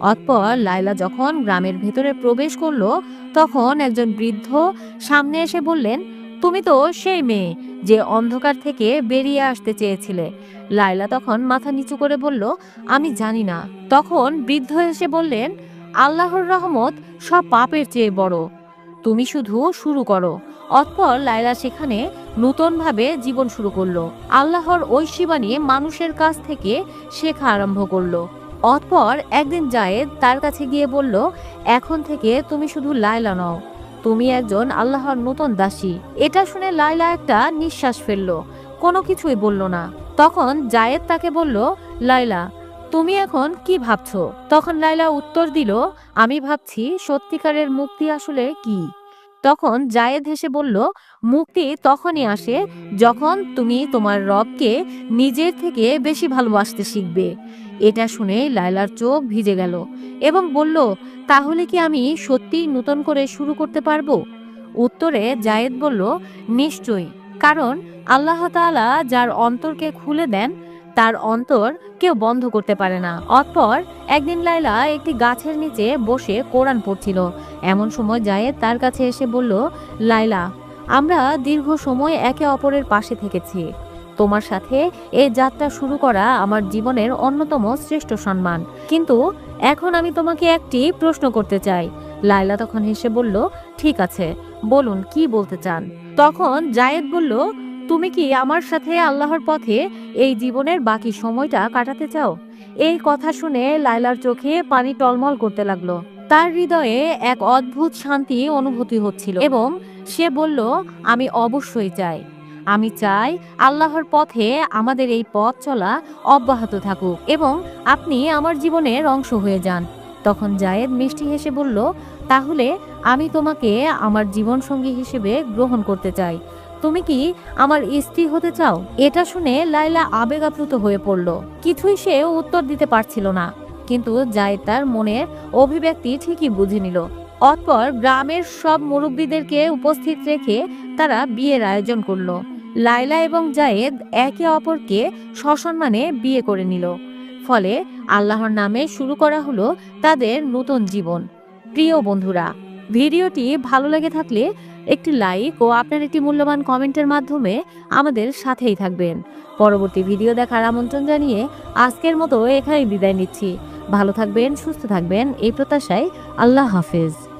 অতপর লাইলা যখন গ্রামের ভেতরে প্রবেশ করল, তখন একজন বৃদ্ধ সামনে এসে বললেন, তুমি তো সেই মেয়ে যে অন্ধকার থেকে বেরিয়ে আসতে চেয়েছিলে। লাইলা তখন মাথা নিচু করে বলল, আমি জানি না। তখন বৃদ্ধ এসে বললেন, আল্লাহর রহমত সব পাপের চেয়ে বড়। তুমি শুধু শুরু করো। অতপর লাইলা সেখানে নূতনভাবে জীবন শুরু করল। আল্লাহর ঐশী মানুষের কাছ থেকে শেখা আরম্ভ করল। অতপর একদিন জায়েদ তার কাছে গিয়ে বলল, এখন থেকে তুমি শুধু লাইলা নও। তুমি একজন আল্লাহর নতুন দাসী। এটা শুনে লাইলা একটা নিঃশ্বাস ফেলল, কোনো কিছুই বলল না। তখন জায়েদ তাকে বলল লাইলা তুমি এখন কি ভাবছ? তখন লাইলা উত্তর দিল, আমি ভাবছি সত্যিকারের মুক্তি আসলে কি? তখন জায়েদ হেসে বলল, মুক্তি তখনই আসে যখন তুমি তোমার রবকে নিজের থেকে বেশি ভালোবাসতে শিখবে। এটা শুনে লায়লার চোখ ভিজে গেল এবং বলল, তাহলে কি আমি সত্যিই নতুন করে শুরু করতে পারব? উত্তরে জায়েদ বলল, নিশ্চয়ই, কারণ আল্লাহ তাআলা যার অন্তরকে খুলে দেন তার অন্তর কেউ বন্ধ করতে পারে না। অতপর একদিন লাইলা একটি গাছের নিচে বসে কোরআন পড়ছিল। এমন সময় জায়েদ তার কাছে এসে বলল লাইলা আমরা দীর্ঘ সময় একে অপরের পাশে থেকেছি। তোমার সাথে এই যাত্রা শুরু করা আমার জীবনের অন্যতম শ্রেষ্ঠ সম্মান। কিন্তু এখন আমি তোমাকে একটি প্রশ্ন করতে চাই। লাইলা তখন হেসে বলল, ঠিক আছে, বলুন, কি বলতে চান? তখন জায়েদ বলল তুমি কি আমার সাথে আল্লাহর পথে এই জীবনের বাকি সময়টা কাটাতে চাও? এই কথা শুনে লাইলার চোখে পানি টলমল করতে লাগল। তার হৃদয়ে এক অদ্ভুত শান্তি অনুভূতি হচ্ছিল এবং সে বলল, আমি অবশ্যই চাই। আমি চাই আল্লাহর পথে আমাদের এই পথ চলা অব্যাহত থাকুক এবং আপনি আমার জীবনের অংশ হয়ে যান। তখন জায়েদ মিষ্টি হেসে বলল, তাহলে আমি তোমাকে আমার জীবনসঙ্গী হিসেবে গ্রহণ করতে চাই। তুমি কি আমার স্ত্রী হতে চাও? এটা শুনে লাইলা আবেগাপ্লুত হয়ে পড়ল। কিছুই সে উত্তর দিতে পারছিল না। কিন্তু জায়েদ তার মনের অভিব্যক্তি ঠিকই বুঝে নিল। অতপর গ্রামের সব মুরব্বীদেরকে উপস্থিত রেখে তারা বিয়ের আয়োজন করল। লাইলা এবং জায়েদ একে অপরকে সসম্মানে বিয়ে করে নিল। ফলে আল্লাহর নামে শুরু করা হলো তাদের নতুন জীবন। প্রিয় বন্ধুরা ভিডিওটি ভালো লেগে থাকলে একটি লাইক ও আপনার একটি মূল্যবান কমেন্টের মাধ্যমে আমাদের সাথেই থাকবেন। পরবর্তী ভিডিও দেখার আমন্ত্রণ জানিয়ে আজকের মতো এখানেই বিদায় নিচ্ছি। ভালো থাকবেন, সুস্থ থাকবেন, এই প্রত্যাশায় আল্লাহ হাফেজ।